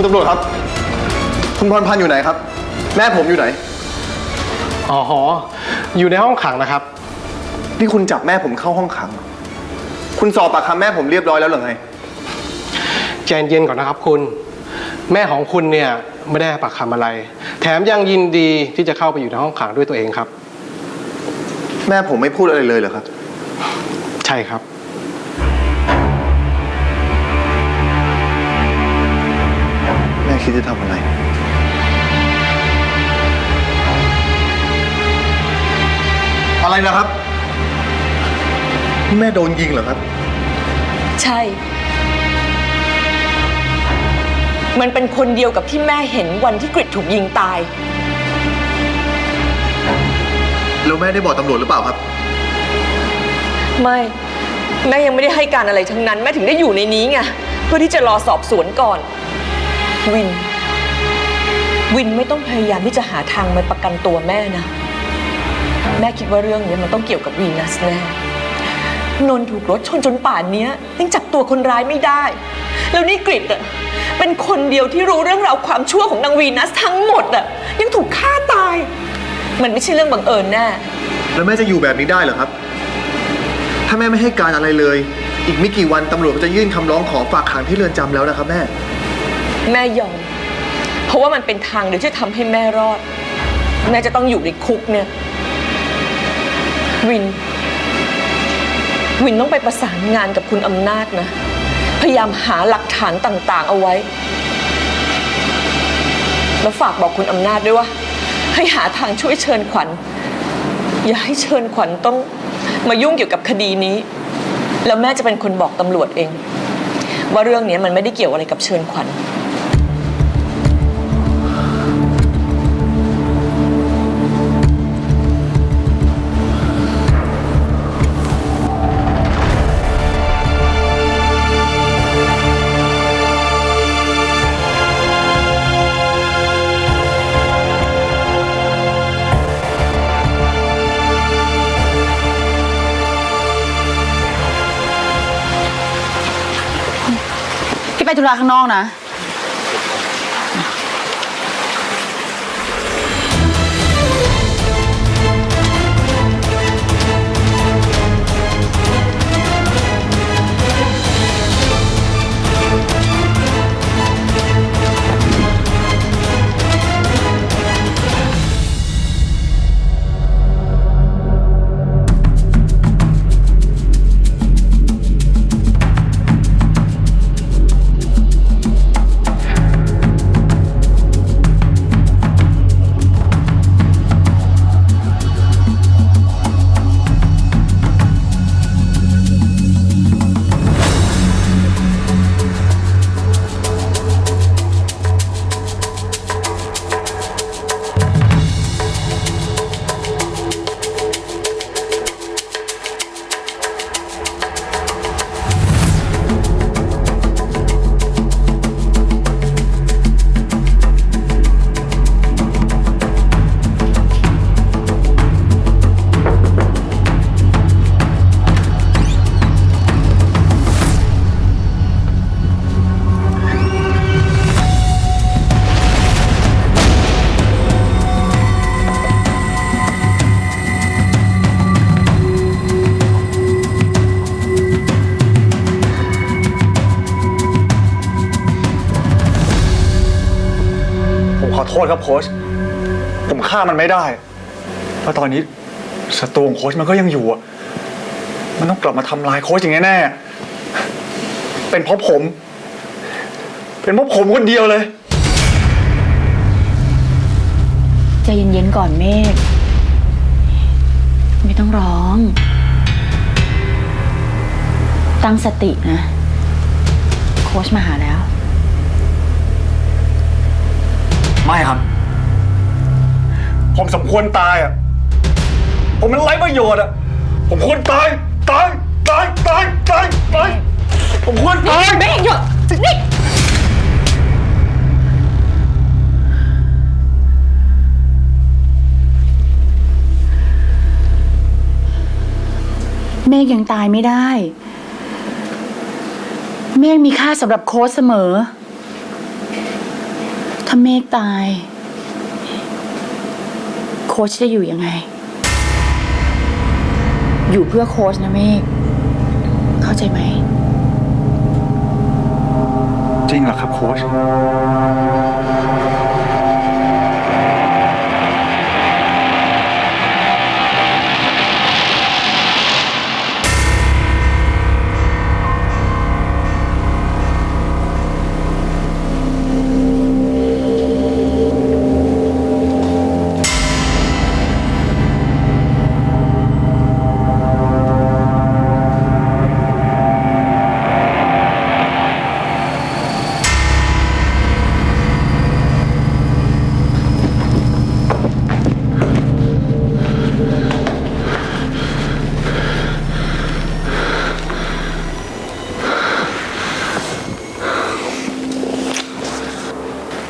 คุณตำรวจครับ คุณพรพันธ์อยู่ไหนครับ แม่ผมอยู่ไหน อ๋อ อยู่ในห้องขังนะครับนี่คุณจับแม่ผมเข้าห้องขัง คุณสอบปากคำแม่ผมเรียบร้อยแล้วเหรอไง ใจเย็นก่อนนะครับคุณ แม่ของคุณเนี่ยไม่ได้ให้ปากคำอะไร แถมยังยินดีที่จะเข้าไปอยู่ในห้องขังด้วยตัวเองครับ แม่ผมไม่พูดอะไรเลยเหรอครับ ใช่ครับ คิดจะทำอะไร อะไรนะครับ แม่โดนยิงเหรอครับ ใช่ มันเป็นคนเดียวกับที่แม่เห็นวันที่กริดถูกยิงตาย แล้วแม่ได้บอกตำรวจหรือเปล่าครับ ไม่ แม่ยังไม่ได้ให้การอะไรทั้งนั้น แม่ถึงได้อยู่ในนี้ไง เพื่อที่จะรอสอบสวนก่อน วิน วินไม่ต้องพยายามที่จะหาทางมาประกันตัวแม่นะ แม่คิดว่าเรื่องนี้มันต้องเกี่ยวกับวีนัสแน่นนท์ถูกรถชนจนป่านเนี้ยยังจับตัวคนร้ายไม่ได้ แล้วนี่กริดอะเป็นคนเดียวที่รู้เรื่องราวความชั่วของนางวีนัสทั้งหมดอะยังถูกฆ่าตาย มันไม่ใช่เรื่องบังเอิญแน่แล้วแม่จะอยู่แบบนี้ได้เหรอครับ ถ้าแม่ไม่ให้การอะไรเลย อีกไม่กี่วันตำรวจก็จะยื่นคำร้องขอฝากขังที่เรือนจำแล้วนะครับแม่ แม่ยอม เพราะว่ามันเป็นทางเดียวที่ทำให้แม่รอด แม่จะต้องอยู่ในคุกเนี่ย วิน วินต้องไปประสานงานกับคุณอำนาจนะ พยายามหาหลักฐานต่าง ๆ เอาไว้ แล้วฝากบอกคุณอำนาจด้วยว่า ให้หาทางช่วยเชิญขวัญ อย่าให้เชิญขวัญต้องมายุ่งเกี่ยวกับคดีนี้ แล้วแม่จะเป็นคนบอกตำรวจเอง ว่าเรื่องนี้มันไม่ได้เกี่ยวอะไรกับเชิญขวัญ ธุระข้างนอกนะ ษครับโค้ชผมฆ่ามันไม่ได้ เพราะตอนนี้ศัตรูของโค้ชมันก็ยังอยู่อะมันต้องกลับมาทำลายโค้ชอย่างแน่ๆเป็นเพราะผม เป็นเพราะผมคนเดียวเลยใจเย็นๆก่อนเมฆไม่ต้องร้อง ตั้งสตินะ โค้ชมาหาแล้ว ไม่ครับ ผมสมควรตายอะ ผมมันไร้ประโยชน์อะ ผมควรตาย ตาย ตาย ตาย ตาย ตาย ผมควรตายเมฆหยุดนี่เมฆยังตายไม่ได้ เมฆมีค่าสำหรับโค้ชเสมอ ถ้าเมฆตาย โค้ชจะอยู่ยังไง อยู่เพื่อโค้ชนะเมฆเข้าใจไหม จริงเหรอครับโค้ช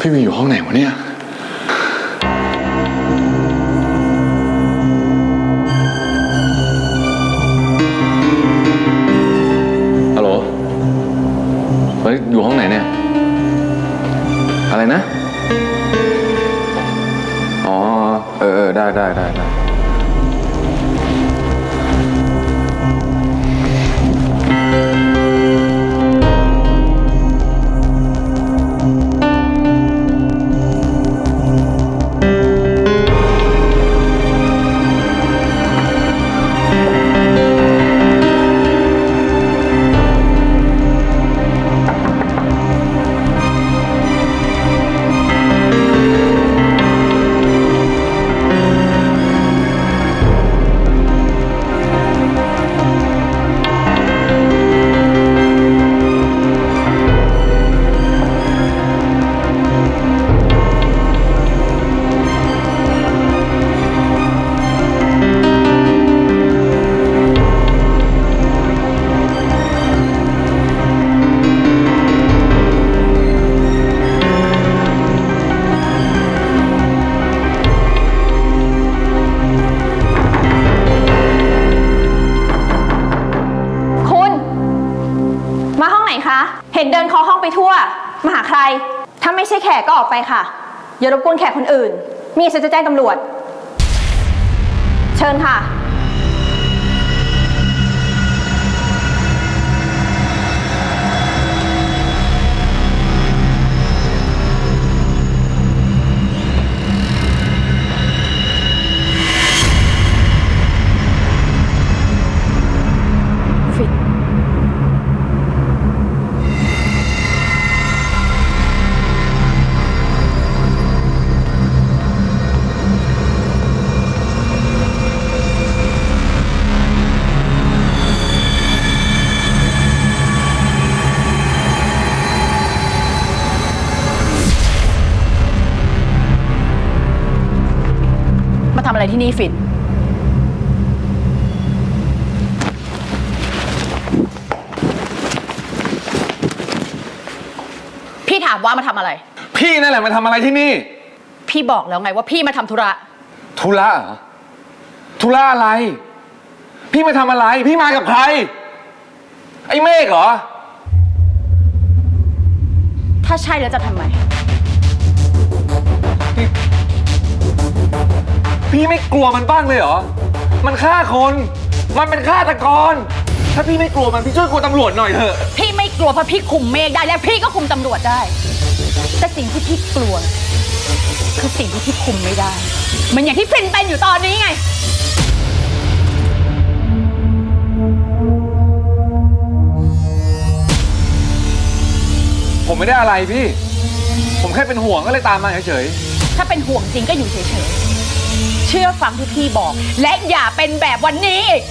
พี่วีอยู่ห้องไหนวะเนี่ย ฮัลโหลเฮ้ยอยู่ห้องไหนเนี่ย อะไรนะ อ๋อ เออเออได้ได้ได้ได้ กก็ออกไปค่ะ อย่ารบกวนแขกคนอื่น มีฉันจะแจ้งตำรวจ เชิญค่ะ ทำอะไรที่นี่ฟิตพี่ถามว่ามาทำอะไร พี่นั่นแหละมาทำอะไรที่นี่ พี่บอกแล้วไงว่าพี่มาทำธุระ ธุระเหรอธุระอะไร พี่มาทำอะไร พี่มากับใคร ไอ้เมฆเหรอ ถ้าใช่แล้วจะทำไม พี่ไม่กลัวมันบ้างเลยเหรอ มันฆ่าคน มันเป็นฆาตกร ถ้าพี่ไม่กลัวมันพี่ช่วยกลัวตำรวจหน่อยเถอะ พี่ไม่กลัวเพราะพี่คุมเมฆได้และพี่ก็คุมตำรวจได้ แต่สิ่งที่พี่กลัว คือสิ่งที่พี่คุมไม่ได้ มันอย่างที่ฟินเป็นอยู่ตอนนี้ไง ผมไม่ได้อะไรพี่ ผมแค่เป็นห่วงก็เลยตามมาเฉยถ้าเป็นห่วงจริงก็อยู่เฉยๆ เชื่อฟังที่พี่บอก และอย่าเป็นแบบวันนี้อีก